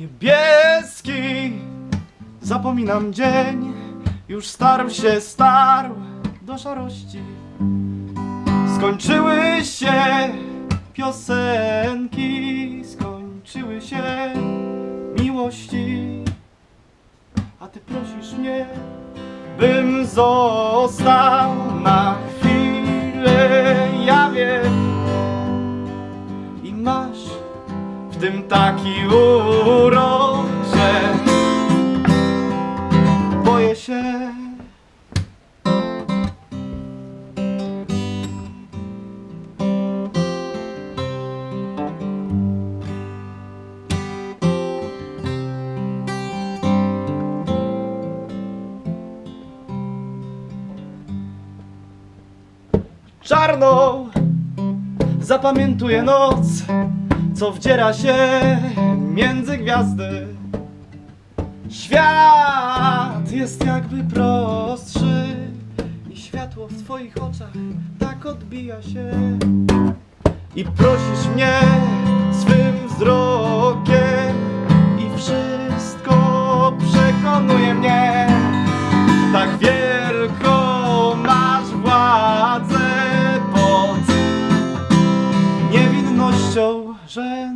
Niebieski, zapominam dzień, już starł się starł do szarości. Skończyły się piosenki, skończyły się miłości. A ty prosisz mnie, bym został na taki urok, że boję się. Czarną zapamiętuję noc, co wdziera się między gwiazdy. Świat jest jakby prostszy i światło w twoich oczach tak odbija się. I prosisz mnie swym wzrokiem książę